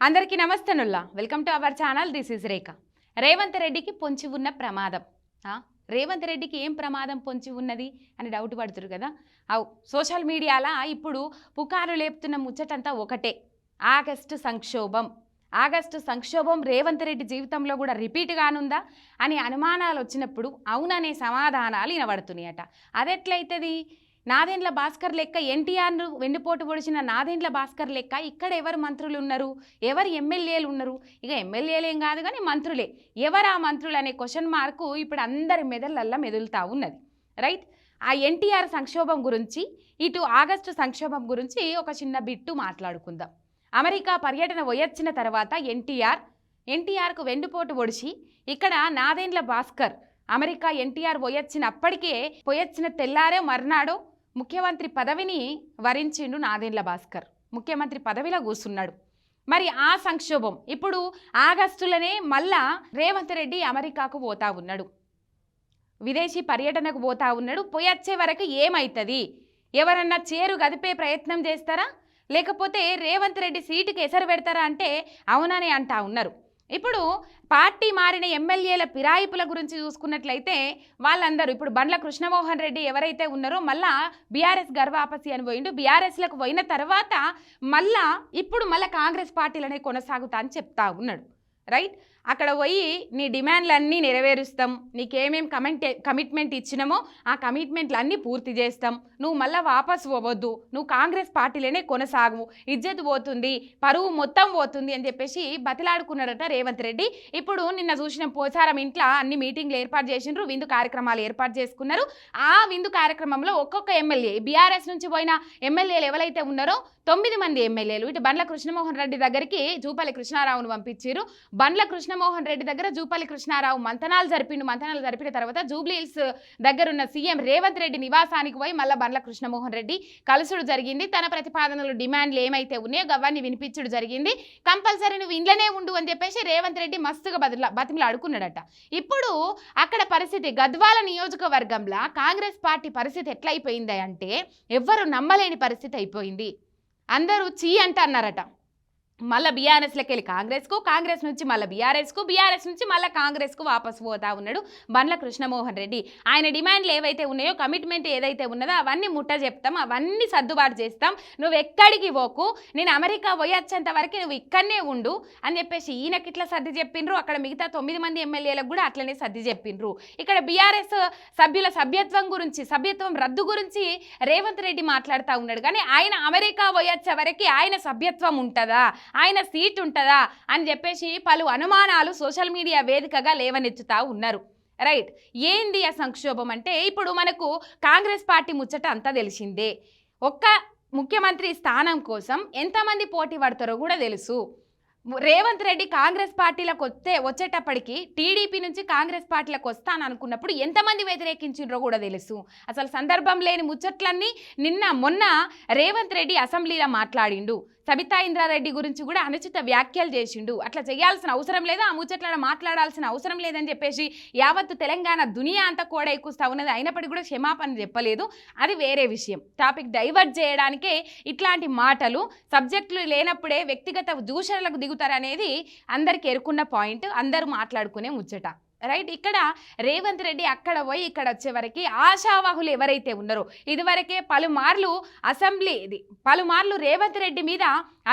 అందరికీ నమస్తేనుల్లా welcome to our channel this is Rekha Revanth రెడ్డికి పొంచి ఉన్న ప్రమాదం. రేవంత్ రెడ్డికి ఏం ప్రమాదం పొంచి ఉన్నది అని డౌట్ పడుతురు కదా? అవు సోషల్ మీడియాలో ఇప్పుడు పుకారు లేపుతున్న ముచ్చటంతా ఒకటే. ఆగస్టు సంక్షోభం. ఆగస్టు సంక్షోభం రేవంత్ రెడ్డి జీవితంలో కూడా రిపీట్ కానుందా అని అనుమానాలు వచ్చినప్పుడు అవుననే సమాధానాలు వినబడుతున్నాయట అదెట్లయితుంది? నాదెండ్ల భాస్కర్ లెక్క ఎన్టీఆర్ను వెన్నుపోటు పొడిచిన నాదెండ్ల భాస్కర్ లెక్క ఇక్కడ ఎవరు మంత్రులు ఉన్నారు? ఎవరు ఎమ్మెల్యేలు ఉన్నారు? ఇక ఎమ్మెల్యేలు ఏం కాదు కానీ మంత్రులే. ఎవరు ఆ మంత్రులు అనే క్వశ్చన్ మార్కు ఇప్పుడు అందరి మెదళ్ళల్లా మెదులుతా ఉన్నది. రైట్ ఆ ఎన్టీఆర్ సంక్షోభం గురించి ఇటు ఆగస్టు సంక్షోభం గురించి ఒక చిన్న బిట్టు మాట్లాడుకుందాం. అమెరికా పర్యటన వయొచ్చిన తర్వాత ఎన్టీఆర్ ఎన్టీఆర్కు వెన్నుపోటు ఒడిచి ఇక్కడ నాదేండ్ల భాస్కర్ అమెరికా ఎన్టీఆర్ పోయొచ్చినప్పటికే పోయొచ్చిన తెల్లారే మర్నాడో ముఖ్యమంత్రి పదవిని వరించిండు నాదెండ్ల భాస్కర్. ముఖ్యమంత్రి పదవిలో కూర్చున్నాడు మరి ఆ సంక్షోభం ఇప్పుడు ఆగస్టులోనే మళ్ళా రేవంత్ రెడ్డి అమెరికాకు పోతా ఉన్నాడు. విదేశీ పర్యటనకు పోతా ఉన్నాడు. పోయొచ్చే వరకు ఏమవుతుంది ఎవరన్నా చేరు గదిపే ప్రయత్నం చేస్తారా? లేకపోతే రేవంత్ రెడ్డి సీటుకి ఎసరు పెడతారా అంటే అవునని అంటా ఉన్నారు. ఇప్పుడు పార్టీ మారిన ఎమ్మెల్యేల పిరాయిపుల గురించి చూసుకున్నట్లయితే వాళ్ళందరూ ఇప్పుడు బండ్ల కృష్ణమోహన్ రెడ్డి ఎవరైతే ఉన్నారో మళ్ళా బీఆర్ఎస్ గర్వాపసి అని పోయిండు. బీఆర్ఎస్లకు పోయిన తర్వాత మళ్ళా ఇప్పుడు మళ్ళీ కాంగ్రెస్ పార్టీలనే కొనసాగుతా అని చెప్తా ఉన్నాడు. రైట్? అక్కడ పోయి నీ డిమాండ్లన్నీ నెరవేరుస్తాం నీకేమేం కమెంట్ కమిట్మెంట్ ఇచ్చినామో ఆ కమిట్మెంట్లు అన్నీ పూర్తి చేస్తాం. నువ్వు మళ్ళీ వాపస్ పోవద్దు నువ్వు కాంగ్రెస్ పార్టీలోనే కొనసాగు ఇజ్జత్ పోతుంది పరువు మొత్తం పోతుంది అని చెప్పేసి బతిలాడుకున్నాడట రేవంత్ రెడ్డి. ఇప్పుడు నిన్న చూసిన పోచారం ఇంట్లో అన్ని మీటింగ్లు ఏర్పాటు చేసిండ్రు విందు కార్యక్రమాలు ఏర్పాటు చేసుకున్నారు. ఆ విందు కార్యక్రమంలో ఒక్కొక్క ఎమ్మెల్యే బీఆర్ఎస్ నుంచి పోయిన ఎమ్మెల్యేలు ఎవరైతే ఉన్నారో తొమ్మిది మంది ఎమ్మెల్యేలు ఇటు బండ్ల కృష్ణమోహన్ రెడ్డి దగ్గరికి జూపల్లి కృష్ణారావును పంపించారు బండ్ల కృష్ణమోహన్ రెడ్డి దగ్గర జూపల్లి కృష్ణారావు మంతనాలు జరిపిండు. మంతనాలు జరిపిన తర్వాత జూబ్లీహిల్స్ దగ్గరున్న దగ్గర ఉన్న సీఎం రేవంత్ రెడ్డి నివాసానికి పోయి మళ్ళీ బండ్ల కృష్ణమోహన్ రెడ్డి కలుసుడు జరిగింది. తన ప్రతిపాదనలు డిమాండ్లు ఏమైతే ఉన్నాయో గవ్వాన్ని వినిపించుడు జరిగింది. కంపల్సరీ నువ్వు ఇంట్లోనే ఉండు అని చెప్పేసి రేవంత్ రెడ్డి మస్తుగా బదిలా బతిమిలా అడుకున్నాడట ఇప్పుడు అక్కడ పరిస్థితి గద్వాల నియోజకవర్గంలో కాంగ్రెస్ పార్టీ పరిస్థితి ఎట్లయిపోయింది అంటే ఎవ్వరు నమ్మలేని పరిస్థితి అయిపోయింది. అందరూ చీ అంట అన్నారట మళ్ళీ బీఆర్ఎస్లోకి వెళ్ళి కాంగ్రెస్కు కాంగ్రెస్ నుంచి మళ్ళీ బీఆర్ఎస్కు బీఆర్ఎస్ నుంచి మళ్ళీ కాంగ్రెస్కు వాపసు పోతా ఉన్నాడు బండ్ల కృష్ణమోహన్ రెడ్డి. ఆయన డిమాండ్లు ఏవైతే ఉన్నాయో కమిట్మెంట్ ఏదైతే ఉన్నదో అవన్నీ ముట్ట చెప్తాం అవన్నీ సర్దుబాటు చేస్తాం. నువ్వు ఎక్కడికి పోకు నేను అమెరికా పోయొచ్చేంత వరకు నువ్వు ఇక్కడనే ఉండు అని చెప్పేసి ఈయనకి ఇట్లా సర్ది చెప్పిండ్రు అక్కడ మిగతా తొమ్మిది మంది ఎమ్మెల్యేలకు కూడా అట్లనే సర్ది చెప్పిండ్రు ఇక్కడ బీఆర్ఎస్ సభ్యుల సభ్యత్వం గురించి సభ్యత్వం రద్దు గురించి రేవంత్ రెడ్డి మాట్లాడుతూ ఉన్నాడు. కానీ ఆయన అమెరికా పోయొచ్చే వరకు ఆయన సభ్యత్వం ఉంటుందా? ఆయన సీట్ ఉంటుందా అని చెప్పేసి పలు అనుమానాలు సోషల్ మీడియా వేదికగా లేవనెత్తుతా ఉన్నారు. రైట్. ఏంది ఆ సంక్షోభం అంటే ఇప్పుడు మనకు కాంగ్రెస్ పార్టీ ముచ్చట అంతా తెలిసిందే. ఒక్క ముఖ్యమంత్రి స్థానం కోసం ఎంతమంది పోటీ పడతారో కూడా తెలుసు. రేవంత్ రెడ్డి కాంగ్రెస్ పార్టీలకు వస్తే వచ్చేటప్పటికి టీడీపీ నుంచి కాంగ్రెస్ పార్టీలకు వస్తాను అనుకున్నప్పుడు ఎంతమంది వ్యతిరేకించిండ్రో కూడా తెలుసు. అసలు సందర్భం లేని ముచ్చట్లన్నీ నిన్న మొన్న రేవంత్ రెడ్డి అసెంబ్లీలో మాట్లాడిండు. సబితా ఇంద్రారెడ్డి గురించి కూడా అనుచిత వ్యాఖ్యలు చేసిండు. అట్లా చేయాల్సిన అవసరం లేదు? ఆ ముచ్చట్లను మాట్లాడాల్సిన అవసరం లేదని చెప్పేసి యావత్తు తెలంగాణ దునియా అంతా కూడా ఎక్కువస్తా ఉన్నది. అయినప్పటికీ కూడా క్షమాపణ చెప్పలేదు. అది వేరే విషయం. టాపిక్ డైవర్ట్ చేయడానికే ఇట్లాంటి మాటలు సబ్జెక్టులు లేనప్పుడే వ్యక్తిగత దూషణలకు దిగుతారనేది అందరికి ఎరుకున్న పాయింట్. అందరూ మాట్లాడుకునే ముచ్చట. రైట్? ఇక్కడ రేవంత్ రెడ్డి అక్కడ పోయి ఇక్కడ వచ్చేవరకు ఆశావాహులు ఎవరైతే ఉన్నారో ఇదివరకే పలుమార్లు అసెంబ్లీ ఇది పలుమార్లు రేవంత్ రెడ్డి మీద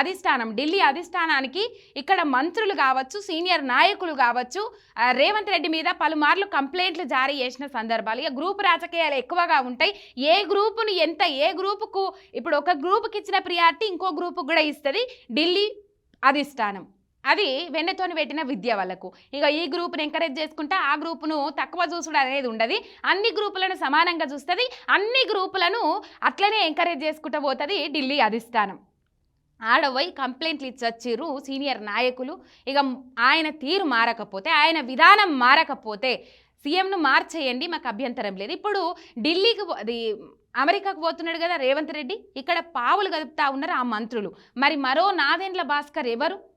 అధిష్టానం ఢిల్లీ అధిష్టానానికి ఇక్కడ మంత్రులు కావచ్చు సీనియర్ నాయకులు కావచ్చు రేవంత్ రెడ్డి మీద పలుమార్లు కంప్లైంట్లు జారీ చేసిన సందర్భాలు. ఇక గ్రూప్ రాజకీయాలు ఎక్కువగా ఉంటాయి. ఏ గ్రూపును ఎంత ఏ గ్రూపుకు ఇప్పుడు ఒక గ్రూపుకి ఇచ్చిన ప్రియారిటీ ఇంకో గ్రూపుకు కూడా ఇస్తుంది. ఢిల్లీ అధిష్టానం. అది వెన్నతోని పెట్టిన విద్య వాళ్ళకు. ఇక ఈ గ్రూప్ని ఎంకరేజ్ చేసుకుంటే ఆ గ్రూపును తక్కువ చూసుడు అనేది ఉండదు. అన్ని గ్రూపులను సమానంగా చూస్తుంది. అన్ని గ్రూపులను అట్లనే ఎంకరేజ్ చేసుకుంటూ పోతుంది ఢిల్లీ అధిష్టానం. ఆడపోయి కంప్లైంట్లు ఇచ్చొచ్చిర్రు సీనియర్ నాయకులు. ఇక ఆయన తీరు మారకపోతే ఆయన విధానం మారకపోతే సీఎంను మార్చేయండి మాకు అభ్యంతరం లేదు. ఇప్పుడు ఢిల్లీకి పో- అది అమెరికాకు పోతున్నాడు కదా రేవంత్ రెడ్డి. ఇక్కడ పావులు కదుపుతా ఉన్నారు ఆ మంత్రులు. మరి మరో నాదేండ్ల భాస్కర్ ఎవరు?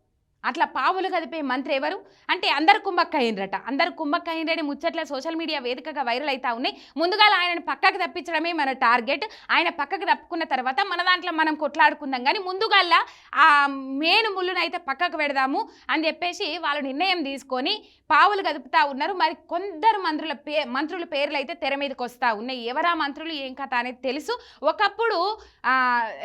అట్లా పావులు కదిపే మంత్రి ఎవరు? అంటే అందరు కుమ్మక్క అందరు కుమ్మక్క ముచ్చట్ల సోషల్ మీడియా వేదికగా వైరల్ అవుతా ఉన్నాయి. ముందుగా ఆయనను పక్కకు తప్పించడమే మన టార్గెట్. ఆయన పక్కకు తప్పుకున్న తర్వాత మన దాంట్లో మనం కొట్లాడుకుందాం. కానీ ముందుగా ఆ మేను ముళ్ళును అయితే పక్కకు పెడదాము అని చెప్పేసి వాళ్ళు నిర్ణయం తీసుకొని పావులు కదుపుతా ఉన్నారు. మరి కొందరు మంత్రుల పే మంత్రుల పేర్లు అయితే తెర మీదకి వస్తూ ఉన్నాయి. ఎవరా మంత్రులు? ఏం కథ అనేది తెలుసు. ఒకప్పుడు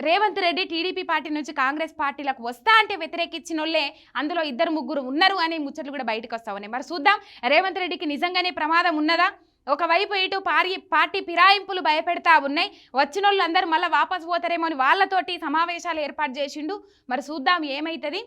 రేవంత్ రెడ్డి టీడీపీ పార్టీ నుంచి కాంగ్రెస్ పార్టీలకు వస్తా అంటే వ్యతిరేకించిన వాళ్ళే అందులో ఇద్దరు ముగ్గురు ఉన్నారు అని ముచ్చట్లు కూడా బయటకు వస్తా ఉన్నాయి. మరి చూద్దాం రేవంత్ రెడ్డికి నిజంగానే ప్రమాదం ఉన్నదా? ఒకవైపు ఇటు పారి పార్టీ ఫిరాయింపులు భయపెడతా ఉన్నాయి. వచ్చిన వాళ్ళందరూ మళ్ళీ వాపసు పోతారేమో అని వాళ్ళతోటి సమావేశాలు ఏర్పాటు చేసిండు. మరి చూద్దాం ఏమవుతుంది